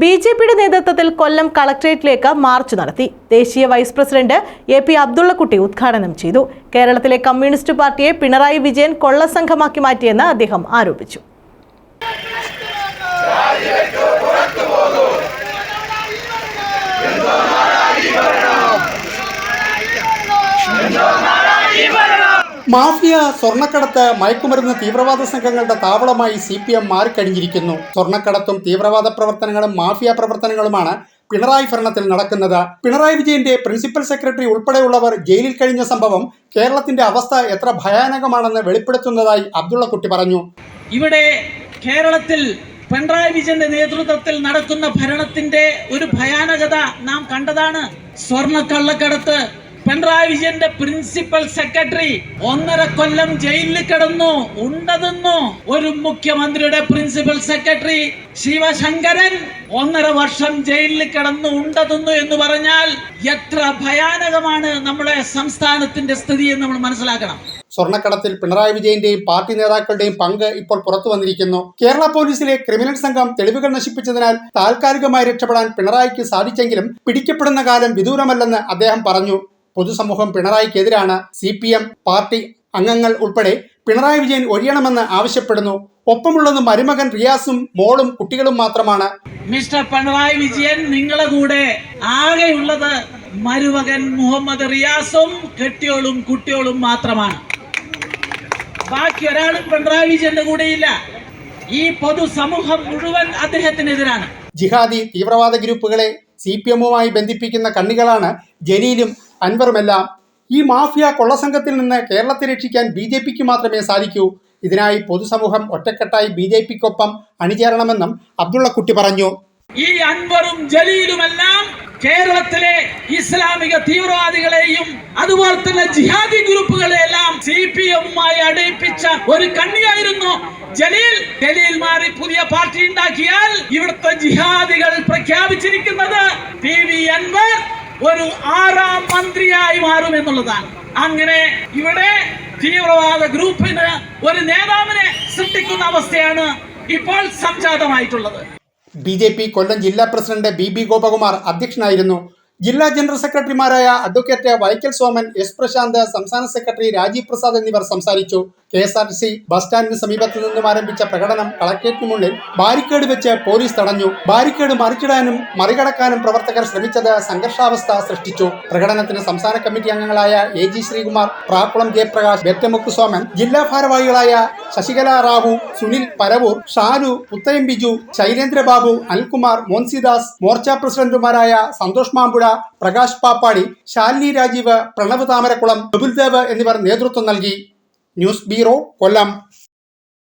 B J പിയുടെ നേതൃത്വത്തിൽ കൊല്ലം കളക്ട്രേറ്റിലേക്ക് march നടത്തി. ദേശീയ vice president A P Abdullakutty ഉദ്ഘാടനം ചെയ്തു. കേരളത്തിലെ കമ്മ്യൂണിസ്റ്റ് പാർട്ടിയെ പിണറായി വിജയൻ കൊള്ളസംഘമാക്കി മാറ്റിയെന്ന് അദ്ദേഹം ആരോപിച്ചു. മാഫിയ സ്വർണക്കടത്ത് മയക്കുമരുന്ന് തീവ്രവാദ സംഘങ്ങളുടെ താവളമായി സി പി എം മാറിക്കഴിഞ്ഞിരിക്കുന്നു. സ്വർണക്കടത്തും തീവ്രവാദ പ്രവർത്തനങ്ങളും മാഫിയ പ്രവർത്തനങ്ങളുമാണ് പിണറായി ഭരണത്തിൽ നടക്കുന്നത്. പിണറായി വിജയന്റെ പ്രിൻസിപ്പൽ സെക്രട്ടറി ഉൾപ്പെടെയുള്ളവർ ജയിലിൽ കഴിഞ്ഞ സംഭവം കേരളത്തിന്റെ അവസ്ഥ എത്ര ഭയാനകമാണെന്ന് വെളിപ്പെടുത്തുന്നതായി അബ്ദുള്ളക്കുട്ടി പറഞ്ഞു. ഇവിടെ കേരളത്തിൽ പിണറായി വിജയന്റെ നേതൃത്വത്തിൽ നടക്കുന്ന ഭരണത്തിന്റെ ഒരു ഭയാനകത നാം കണ്ടതാണ്. സ്വർണ കള്ളക്കടത്ത് പിണറായി വിജയന്റെ പ്രിൻസിപ്പൽ സെക്രട്ടറി ഒന്നര കൊല്ലം ജയിലിൽ കിടന്നു ഉണ്ടതെന്നു? ഒരു മുഖ്യമന്ത്രിയുടെ പ്രിൻസിപ്പൽ സെക്രട്ടറി ശിവശങ്കരൻ ഒന്നര വർഷം ജയിലിൽ കിടന്നു ഉണ്ടതെന്നു എന്ന് പറഞ്ഞാൽ എത്ര ഭയാനകമാണ് നമ്മുടെ സംസ്ഥാനത്തിന്റെ സ്ഥിതി എന്ന് നമ്മൾ മനസ്സിലാക്കണം. സ്വർണക്കടത്തിൽ പിണറായി വിജയന്റെയും പാർട്ടി നേതാക്കളുടെയും പങ്ക് ഇപ്പോൾ പുറത്തു വന്നിരിക്കുന്നു. കേരള പോലീസിലെ ക്രിമിനൽ സംഘം തെളിവുകൾ നശിപ്പിച്ചതിനാൽ താൽക്കാലികമായി രക്ഷപ്പെടാൻ പിണറായിക്ക് സാധിച്ചെങ്കിലും പിടിക്കപ്പെടുന്ന കാലം വിദൂരമല്ലെന്ന് അദ്ദേഹം പറഞ്ഞു. പൊതുസമൂഹം പിണറായിക്കെതിരാണ് സി പി എം പാർട്ടി അംഗങ്ങൾ ഉൾപ്പെടെ പിണറായി വിജയൻ ഒഴിയണമെന്ന് ആവശ്യപ്പെടുന്നു. ഒപ്പമുള്ളത് മരുമകൻ റിയാസും മോളും കുട്ടികളും മാത്രമാണ്. മിസ്റ്റർ പിണറായി വിജയൻ നിങ്ങളെ കൂടെ ആകെയുള്ളത് മരുമകൻ മുഹമ്മദ് റിയാസും കെട്ടിയോളും കുട്ടിയോളും മാത്രമാണ്. ബാക്കി ഒരാളും പിണറായി വിജയന്റെ കൂടെയില്ല. ഈ പൊതുസമൂഹം മുഴുവൻ അദ്ദേഹത്തിനെതിരാണ്. ജിഹാദി തീവ്രവാദ ഗ്രൂപ്പുകളെ സി പി എമ്മുമായി ബന്ധിപ്പിക്കുന്ന കണ്ണികളാണ് ജലീലും അൻവറുമെല്ലാം ഈ മാഫിയ കൊള്ളസംഘത്തിൽ നിന്ന് കേരളത്തെ രക്ഷിക്കാൻ ബി ജെ പിക്ക് മാത്രമേ സാധിക്കൂ. ഇതിനായി പൊതുസമൂഹം ഒറ്റക്കെട്ടായി ബി ജെ പിക്കൊപ്പം അണിചേരണമെന്നും അബ്ദുള്ളക്കുട്ടി പറഞ്ഞു. ഈ അൻവറും ജലീലുമെല്ലാം കേരളത്തിലെ ഇസ്ലാമിക തീവ്രവാദികളെയും അതുപോലെ തന്നെ ജിഹാദി ഗ്രൂപ്പുകളെല്ലാം സി പി എമ്മുമായി അടയിപ്പിച്ച ഒരു കണ്ണിയായിരുന്നു. ജലീൽ ജലീൽ മാറി പുതിയ പാർട്ടി ഉണ്ടാക്കിയാൽ ഇവിടുത്തെ ജിഹാദികൾ പ്രഖ്യാപിച്ചിരിക്കുന്നത് പി വി അൻവർ ഒരു ആറാം മന്ത്രിയായി മാറും എന്നുള്ളതാണ്. അങ്ങനെ ഇവിടെ തീവ്രവാദ ഗ്രൂപ്പിന് ഒരു നേതാവിനെ സൃഷ്ടിക്കുന്ന അവസ്ഥയാണ് ഇപ്പോൾ സംജാതമായിട്ടുള്ളത്. ബി ജെ പി കൊല്ലം ജില്ലാ പ്രസിഡന്റ് ബി ബി ഗോപകുമാർ അധ്യക്ഷനായിരുന്നു. ജില്ലാ ജനറൽ സെക്രട്ടറിമാരായ അഡ്വക്കേറ്റ് വൈക്കൽ സോമൻ എസ് പ്രശാന്ത് സംസ്ഥാന സെക്രട്ടറി രാജീവ് പ്രസാദ് എന്നിവർ സംസാരിച്ചു. K S R C bus സ്റ്റാൻഡിന് സമീപത്തു നിന്നും ആരംഭിച്ച പ്രകടനം കളക്ടറേറ്റിന് മുന്നിൽ ബാരിക്കേഡ് വെച്ച് പോലീസ് തടഞ്ഞു. ബാരിക്കേഡ് മറിച്ചിടാനും മറികടക്കാനും പ്രവർത്തകർ ശ്രമിച്ചത് സംഘർഷാവസ്ഥ സൃഷ്ടിച്ചു. പ്രകടനത്തിന് സംസ്ഥാന കമ്മിറ്റി അംഗങ്ങളായ എ ജി ശ്രീകുമാർ പ്രാക്കുളം ജയപ്രകാശ് വെറ്റമുക്ക് സോമൻ ജില്ലാ ഭാരവാഹികളായ ശശികല റാവു സുനിൽ പരവൂർ ഷാനു പുത്തയം ബിജു ശൈലേന്ദ്രബാബു അൽകുമാർ മോൻസിദാസ് മോർച്ച പ്രസിഡന്റുമാരായ സന്തോഷ് മാമ്പുഴ പ്രകാശ് പാപ്പാടി ശാലിനി രാജീവ് പ്രണവ് താമരക്കുളം ബബുൽദേവ് എന്നിവർ നേതൃത്വം നൽകി. News bureau Kollam.